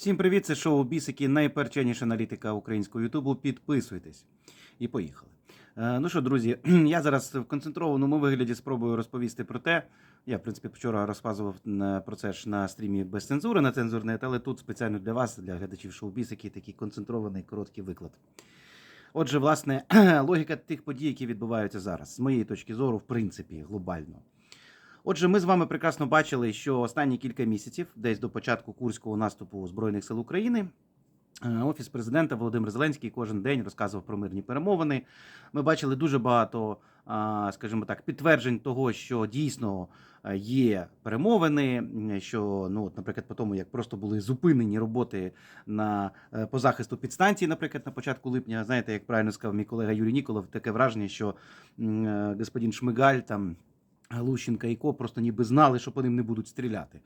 Всім привіт, це шоу Бісики, найперченіша аналітика українського Ютубу. Підписуйтесь. І поїхали. Е, Ну що, друзі, я зараз в концентрованому вигляді спробую розповісти про те. Я, в принципі, вчора розказував про це ж на стрімі без цензури на цензурнет, але тут спеціально для вас, для глядачів шоу Бісики, такий концентрований короткий виклад. Отже, власне, логіка тих подій, які відбуваються зараз, з моєї точки зору, в принципі, глобально. Отже, ми з вами прекрасно бачили, що останні кілька місяців, десь до початку курського наступу Збройних сил України, е, Офіс президента Володимир Зеленський кожен день розказував про мирні перемовини. Ми бачили дуже багато, скажімо так, підтверджень того, що дійсно е, є перемовини. Що, ну, от, наприклад, по тому, як просто були зупинені роботи на е, по захисту підстанції, наприклад, на початку липня. Знаєте, як правильно сказав мій колега Юрій Ніколов, таке враження, що господин Шмигаль там. Лущенка і Ко просто ніби знали, що по ним не будуть стріляти.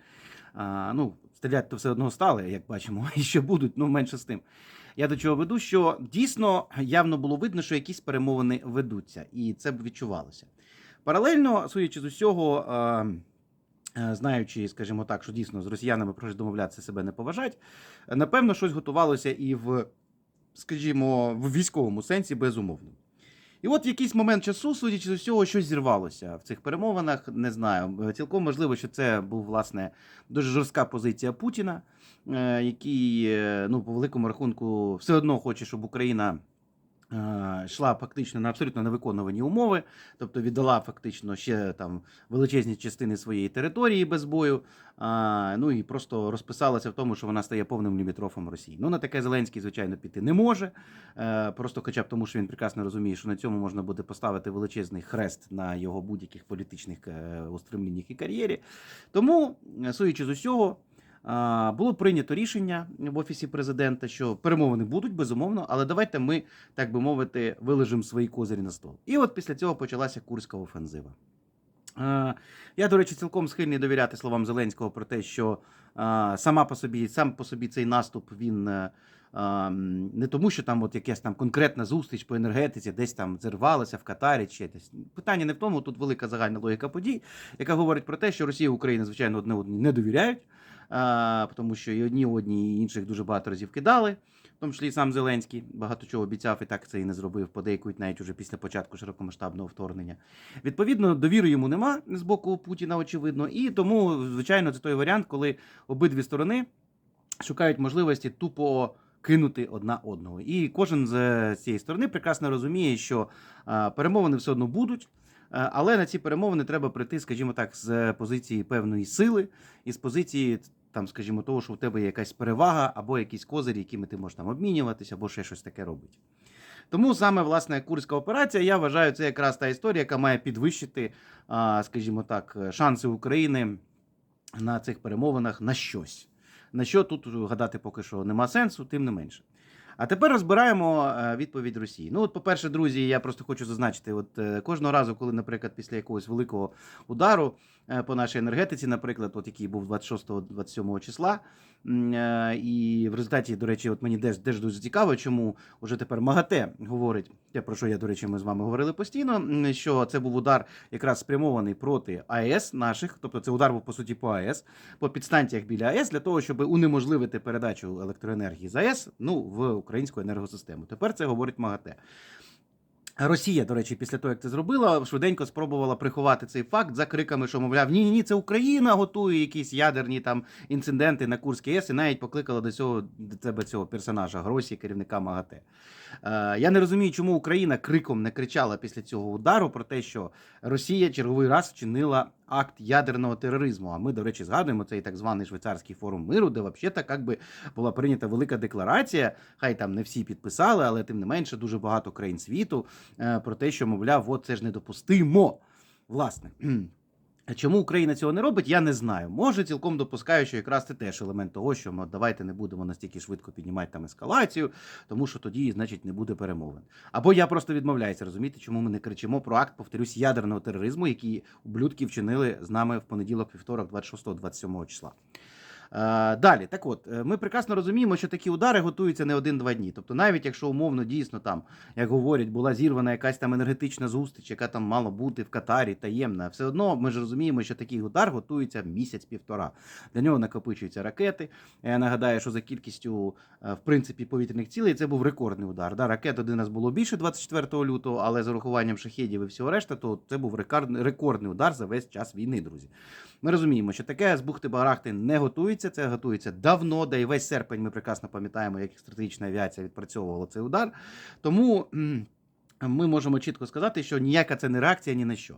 А, ну, стріляти то все одно стали, як бачимо, і ще будуть, ну менше з тим. Я до чого веду, що дійсно явно було видно, що якісь перемовини ведуться, і це б відчувалося. Паралельно, судячи з усього, знаючи, скажімо так, що дійсно з росіянами про щось домовлятися себе не поважать, е, напевно, щось готувалося і в, скажімо, в військовому сенсі безумовно. І от в якийсь момент часу, судячи з усього, щось зірвалося в цих перемовинах. Не знаю. Е, Цілком можливо, що це був власне дуже жорстка позиція Путіна, е, який е, ну по великому рахунку все одно хоче, щоб Україна. Е, Йшла фактично на абсолютно невиконувані умови, тобто віддала фактично ще там величезні частини своєї території без бою. Ну і просто розписалася в тому, що вона стає повним лімітрофом Росії. Ну на таке Зеленський, звичайно, піти не може. Е, просто хоча б тому, що він прекрасно розуміє, що на цьому можна буде поставити величезний хрест на його будь-яких політичних е, устремліннях і кар'єрі. Тому, судячи з усього, було прийнято рішення в офісі президента, що перемовини будуть безумовно, але давайте ми, так би мовити, вилежимо свої козирі на стол. І от після цього почалася курська офензива. Я, до речі, цілком схильний довіряти словам Зеленського про те, що сама по собі, сам по собі цей наступ він е, не тому, що там от якась там конкретна зустріч по енергетиці, десь там зірвалася в Катарі чи десь. Питання не в тому, тут велика загальна логіка подій, яка говорить про те, що Росія і Україна, звичайно, одне одній не довіряють, е, тому що і одні одні, і інших дуже багато разів кидали. В тому числі і сам Зеленський багато чого обіцяв і так це і не зробив, подейкують навіть уже після початку широкомасштабного вторгнення. Відповідно, довіри йому нема з боку Путіна, очевидно, і тому, звичайно, це той варіант, коли обидві сторони шукають можливості тупо кинути одна одного. І кожен з цієї сторони прекрасно розуміє, що перемовини все одно будуть. Е, Але на ці перемовини треба прийти, скажімо так, з позиції певної сили і з позиції, там, скажімо, того, що у тебе є якась перевага або якісь козирі, якими ти можеш там обмінюватися, або ще щось таке робити. Тому саме власне курська операція, я вважаю, це якраз та історія, яка має підвищити, скажімо так, шанси України на цих перемовинах на щось. На що тут гадати поки що нема сенсу, тим не менше. А тепер розбираємо е, відповідь Росії. Ну, от, по-перше, друзі, я просто хочу зазначити: от е, кожного разу, коли, наприклад, після якогось великого удару е, по нашій енергетиці, наприклад, от який був 26-27 числа, і в результаті, до речі, от мені теж, дуже цікаво, чому уже тепер МАГАТЕ говорить, про що я, до речі, ми з вами говорили постійно, що це був удар якраз спрямований проти АЕС наших, тобто це удар був по суті по АЕС, по підстанціях біля АЕС, для того, щоб унеможливити передачу електроенергії з АЕС ну, в українську енергосистему. Тепер це говорить МАГАТЕ. Росія, до речі, після того, як це зробила, швиденько спробувала приховати цей факт за криками, що мовляв, ні, ні, це Україна готує якісь ядерні там інциденти на Курській ЄС і навіть покликала до цього до тебе цього персонажа Гросі, керівника МАГАТЕ. Е, я не розумію, чому Україна криком не кричала після цього удару про те, що Росія черговий раз вчинила акт ядерного тероризму. А ми, до речі, згадуємо цей так званий швейцарський форум миру, де взагалі як би була прийнята велика декларація. Хай там не всі підписали, але тим не менше дуже багато країн світу е, про те, що мовляв, от це ж недопустимо. Власне. Чому Україна цього не робить, я не знаю. Може, цілком допускаю, що якраз це теж елемент того, що ми давайте не будемо настільки швидко піднімати там ескалацію, тому що тоді, значить, не буде перемовин. Або я просто відмовляюся розуміти, чому ми не кричимо про акт, повторюсь, ядерного тероризму, який ублюдки вчинили з нами в понеділок, вівторок, 26-27 числа. Е, Далі, так от, е, ми прекрасно розуміємо, що такі удари готуються не один-два дні. Тобто, навіть якщо умовно дійсно там, як говорять, була зірвана якась там енергетична зустріч, яка там мала бути в Катарі таємна, все одно ми ж розуміємо, що такий удар готується місяць-півтора. Для нього накопичуються ракети. Я нагадаю, що за кількістю е, в принципі повітряних цілей це був рекордний удар. Да, ракет один раз було більше 24 лютого, але з урахуванням шахедів і всього решта, то це був рекордний удар за весь час війни, друзі. Ми розуміємо, що таке з бухти-барахти не готується. Це готується давно, да і весь серпень ми прекрасно пам'ятаємо, як стратегічна авіація відпрацьовувала цей удар. Тому. Ми можемо чітко сказати, що ніяка це не реакція ні на що.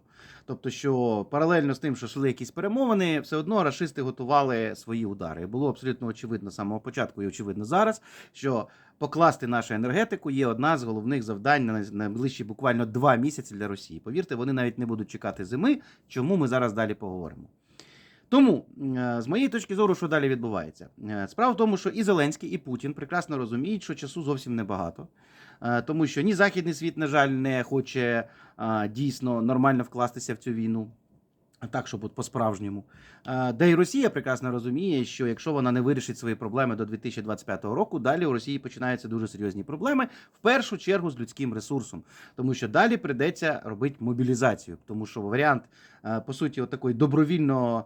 Тобто, що паралельно з тим, що йшли якісь перемовини, все одно рашисти готували свої удари. Було абсолютно очевидно з самого початку, і очевидно зараз, що покласти нашу енергетику є одна з головних завдань на найближчі буквально два місяці для Росії. Повірте, вони навіть не будуть чекати зими. Чому ми зараз далі поговоримо? Тому, е, з моєї точки зору, що далі відбувається? Е, Справа в тому, що і Зеленський, і Путін прекрасно розуміють, що часу зовсім небагато. Е, Тому що ні західний світ, на жаль, не хоче дійсно нормально вкластися в цю війну. Так, щоб от по-справжньому. Де і Росія прекрасно розуміє, що якщо вона не вирішить свої проблеми до 2025 року, далі у Росії починаються дуже серйозні проблеми, в першу чергу з людським ресурсом, тому що далі прийдеться робити мобілізацію, тому що варіант, по суті, от такої добровільного.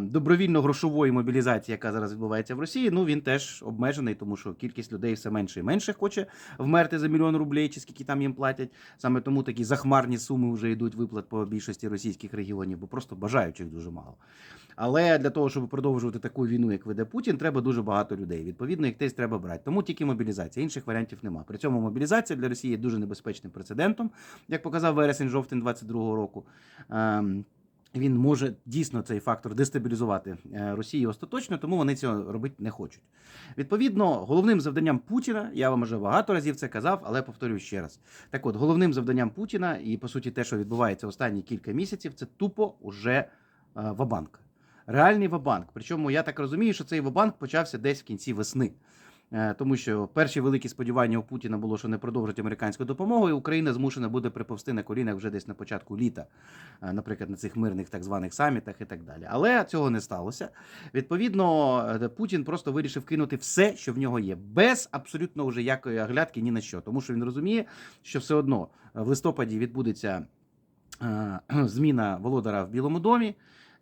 Добровільно-грошової мобілізації, яка зараз відбувається в Росії, ну він теж обмежений, тому що кількість людей все менше і менше хоче вмерти за мільйон рублей, чи скільки там їм платять. Саме тому такі захмарні суми вже йдуть виплат по більшості російських регіонів, бо просто бажаючих дуже мало. Але для того, щоб продовжувати таку війну, як веде Путін, треба дуже багато людей. Відповідно, їх десь треба брати. Тому тільки мобілізація. Інших варіантів немає. При цьому мобілізація для Росії є дуже небезпечним прецедентом, як показав вересень-жовтень 22-го року. Він може дійсно цей фактор дестабілізувати е, Росію остаточно, тому вони цього робити не хочуть. Відповідно, головним завданням Путіна, я вам вже багато разів це казав, але повторюю ще раз. Так от, головним завданням Путіна, і по суті, те, що відбувається останні кілька місяців, це тупо уже е, вабанк. Реальний вабанк. Причому я так розумію, що цей вабанк почався десь в кінці весни. Е, Тому що перші великі сподівання у Путіна було, що не продовжить американську допомогу, і Україна змушена буде приповсти на колінах вже десь на початку літа, е, наприклад, на цих мирних так званих самітах і так далі. Але цього не сталося. Відповідно, е, Путін просто вирішив кинути все, що в нього є, без абсолютно вже якої оглядки ні на що. Тому що він розуміє, що все одно в листопаді відбудеться зміна володара в Білому домі.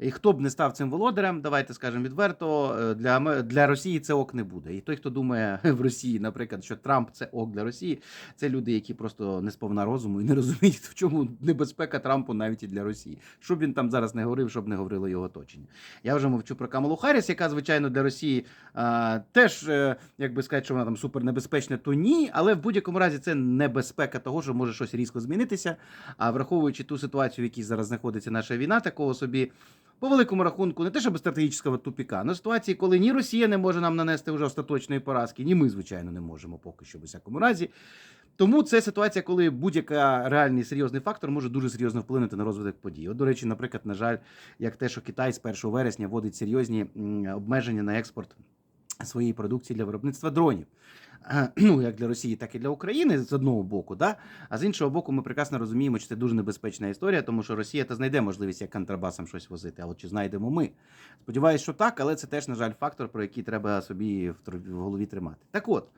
І хто б не став цим володарем, давайте скажемо відверто, е, для, для Росії це ок не буде. І той, хто думає в Росії, наприклад, що Трамп це ок для Росії, це люди, які просто не сповна розуму і не розуміють, в чому небезпека Трампу навіть і для Росії. Щоб він там зараз не говорив, щоб не говорило його оточення. Я вже мовчу про Камалу Харріс, яка, звичайно, для Росії а, теж, е, як би сказати, що вона там супернебезпечна, то ні, але в будь-якому разі це небезпека того, що може щось різко змінитися. А враховуючи ту ситуацію, в якій зараз знаходиться наша війна, такого собі. По великому рахунку, не те, щоб стратегічного тупіка, на ситуації, коли ні Росія не може нам нанести вже остаточної поразки, ні ми, звичайно, не можемо поки що в усякому разі. Тому це ситуація, коли будь-яка реальний серйозний фактор може дуже серйозно вплинути на розвиток подій. От, до речі, наприклад, на жаль, як те, що Китай з 1 вересня вводить серйозні обмеження на експорт своєї продукції для виробництва дронів. Е, Ну, як для Росії, так і для України з одного боку, да? а з іншого боку, ми прекрасно розуміємо, що це дуже небезпечна історія, тому що Росія та знайде можливість як контрабасом щось возити. А от чи знайдемо ми? Сподіваюсь, що так, але це теж, на жаль, фактор, про який треба собі в голові тримати. Так от.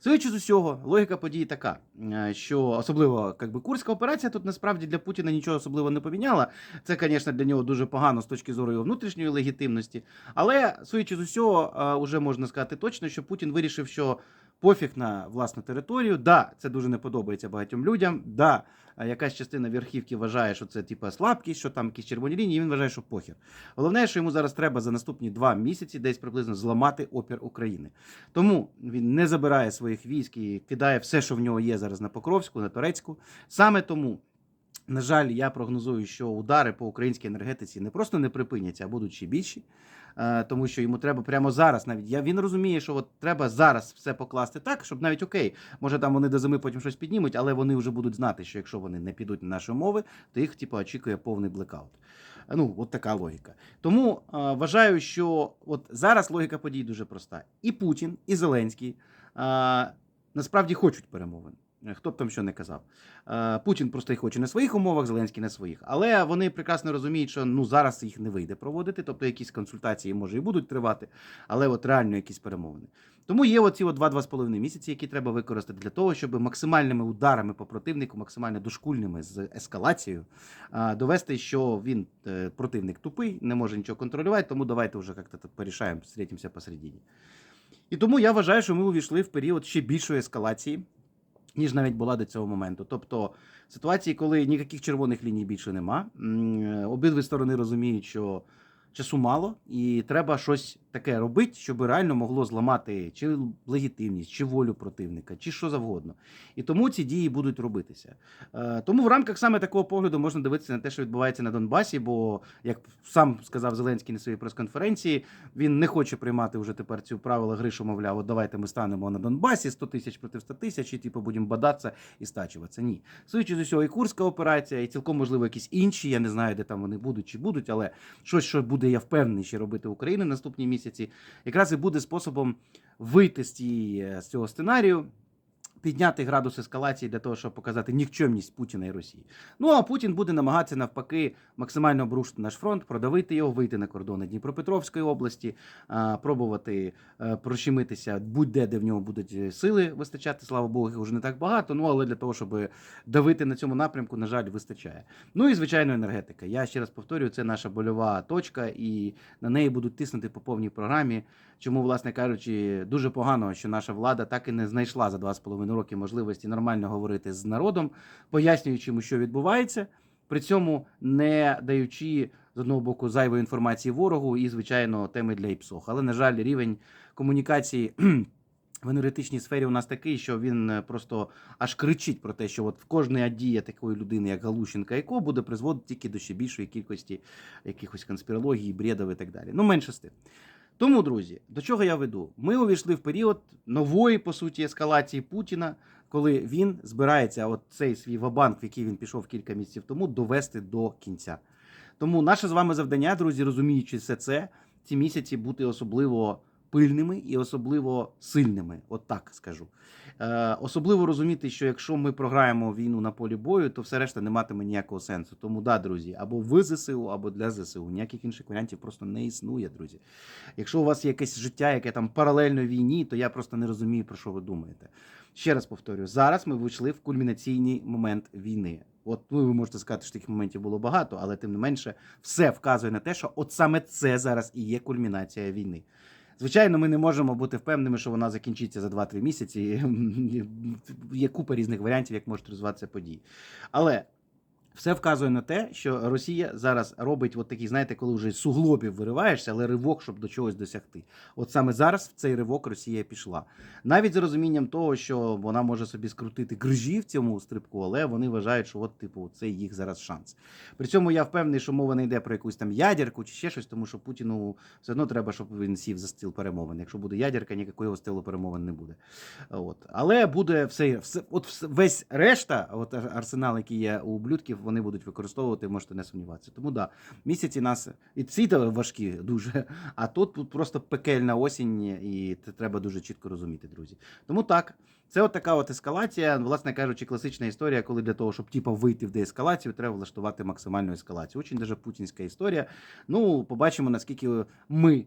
Судячи з усього, логіка події така, е, що особливо якби курська операція тут насправді для Путіна нічого особливо не поміняла. Це, звісно, для нього дуже погано з точки зору його внутрішньої легітимності. Але судячи з усього, вже можна сказати точно, що Путін вирішив, що пофіг на власну територію. Да, це дуже не подобається багатьом людям. Да, е, якась частина верхівки вважає, що це типа слабкість, що там якісь червоні лінії. Він вважає, що похер. Головне, що йому зараз треба за наступні два місяці десь приблизно зламати опір України. Тому він не забирає своїх військ і кидає все, що в нього є зараз на Покровську, на Турецьку. Саме тому. На жаль, я прогнозую, що удари по українській енергетиці не просто не припиняться, а будуть ще більші. Е, Тому що йому треба прямо зараз. Навіть я він розуміє, що от треба зараз все покласти так, щоб навіть окей, може там вони до зими потім щось піднімуть, але вони вже будуть знати, що якщо вони не підуть на наші умови, то їх типу, очікує повний блекаут. Е, Ну, от така логіка. Тому е, вважаю, що от зараз логіка подій дуже проста. І Путін, і Зеленський е, насправді хочуть перемовин. Е, Хто б там що не казав. Е, Путін просто їх хоче на своїх умовах, Зеленський на своїх. Але вони прекрасно розуміють, що ну зараз їх не вийде проводити, тобто якісь консультації може і будуть тривати, але от реально якісь перемовини. Тому є оці от 2-2,5 місяці, які треба використати для того, щоб максимальними ударами по противнику, максимально дошкульними з ескалацією, довести, що він е, противник тупий, не може нічого контролювати, тому давайте вже як-то порішаємо, зустрітимося посередині. І тому я вважаю, що ми увійшли в період ще більшої ескалації, ніж навіть була до цього моменту. Тобто ситуації, коли ніяких червоних ліній більше нема, е, обидві сторони розуміють, що часу мало, і треба щось таке робити, щоб реально могло зламати чи легітимність, чи волю противника, чи що завгодно. І тому ці дії будуть робитися. Е, Тому в рамках саме такого погляду можна дивитися на те, що відбувається на Донбасі, бо, як сам сказав Зеленський на своїй прес-конференції, він не хоче приймати вже тепер ці правила гри, що мовляв, от давайте ми станемо на Донбасі 100 тисяч проти 100 тисяч, і типу будемо бадатися і стачуватися. Ні. Судячи з усього, і Курська операція, і цілком можливо якісь інші. Я не знаю, де там вони будуть чи будуть, але щось, що буде, я впевнений, ще робити Україна наступні місяці, якраз і буде способом вийти з, цієї, з цього сценарію підняти градус ескалації для того, щоб показати нікчемність Путіна і Росії. Ну а Путін буде намагатися навпаки максимально обрушити наш фронт, продавити його, вийти на кордони Дніпропетровської області, пробувати е, прощемитися будь-де, де в нього будуть е, сили вистачати. Слава Богу, їх уже не так багато. Ну але для того, щоб давити на цьому напрямку, на жаль, вистачає. Ну і звичайно, енергетика. Я ще раз повторюю, це наша больова точка, і на неї будуть тиснути по повній програмі. Чому, власне кажучи, дуже погано, що наша влада так і не знайшла за 2,5 на роки можливості нормально говорити з народом, пояснюючи йому, що відбувається, при цьому не даючи з одного боку зайвої інформації ворогу і, звичайно, теми для ІПСОХ. Але, на жаль, рівень комунікації. В енергетичній сфері у нас такий, що він е, просто аж кричить про те, що от кожна дія такої людини, як Галущенка, яко буде призводити тільки до ще більшої кількості якихось конспірологій, бредів і так далі. Ну менше з тим. Тому, друзі, до чого я веду? Ми увійшли в період нової, по суті, ескалації Путіна, коли він збирається от цей свій вабанк, в який він пішов кілька місяців тому, довести до кінця. Тому наше з вами завдання, друзі, розуміючи все це, ці місяці бути особливо пильними і особливо сильними, от так скажу. Е, особливо розуміти, що якщо ми програємо війну на полі бою, то все решта не матиме ніякого сенсу. Тому да, друзі, або в ЗСУ, або для ЗСУ. Ніяких інших варіантів просто не існує, друзі. Якщо у вас є якесь життя, яке там паралельно війні, то я просто не розумію, про що ви думаєте. Ще раз повторюю, зараз ми вийшли в кульмінаційний момент війни. От ну, ви можете сказати, що таких моментів було багато, але тим не менше, все вказує на те, що от саме це зараз і є кульмінація війни. Звичайно, ми не можемо бути впевненими, що вона закінчиться за 2-3 місяці. Є купа різних варіантів, як можуть розвиватися події. Але все вказує на те, що Росія зараз робить от такі, знаєте, коли вже суглобів вириваєшся, але ривок, щоб до чогось досягти. От саме зараз в цей ривок Росія пішла. Навіть з розумінням того, що вона може собі скрутити грижі в цьому стрибку, але вони вважають, що от, типу, це їх зараз шанс. При цьому я впевнений, що мова не йде про якусь там ядерку чи ще щось, тому що Путіну все одно треба, щоб він сів за стіл перемовин. Якщо буде ядерка, ніякого стилу перемовин не буде. От. Але буде все, все от весь решта, от ар- арсенал, який є у блюдків, вони будуть використовувати, можете не сумніватися. Тому да, місяці нас і ці важкі дуже, а тут просто пекельна осінь, і це треба дуже чітко розуміти, друзі. Тому так. Це от така от ескалація, власне кажучи, класична історія, коли для того, щоб типа вийти в деескалацію, треба влаштувати максимальну ескалацію. Очень даже путінська історія. Ну, побачимо, наскільки ми,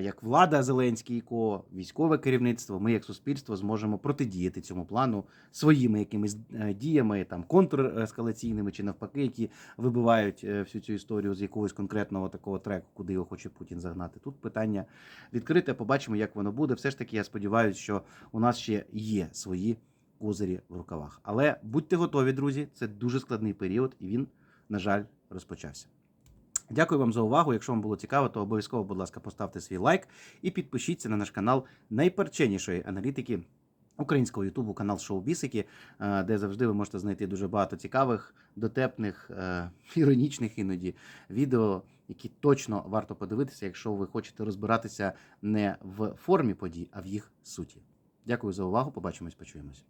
як влада Зеленський, ко, військове керівництво, ми як суспільство зможемо протидіяти цьому плану своїми якимись е, діями, там контрескалаційними чи навпаки, які вибивають е, всю цю історію з якогось конкретного такого треку, куди його хоче Путін загнати. Тут питання відкрите. Побачимо, як воно буде. Все ж таки, я сподіваюся, що у нас ще є свої козирі в рукавах. Але будьте готові, друзі. Це дуже складний період, і він, на жаль, розпочався. Дякую вам за увагу. Якщо вам було цікаво, то обов'язково, будь ласка, поставте свій лайк і підпишіться на наш канал найперченішої аналітики українського Ютубу, канал Шоу Бісики, е, де завжди ви можете знайти дуже багато цікавих, дотепних, е, іронічних іноді відео, які точно варто подивитися, якщо ви хочете розбиратися не в формі подій, а в їх суті. Дякую за увагу. Побачимось, почуємось.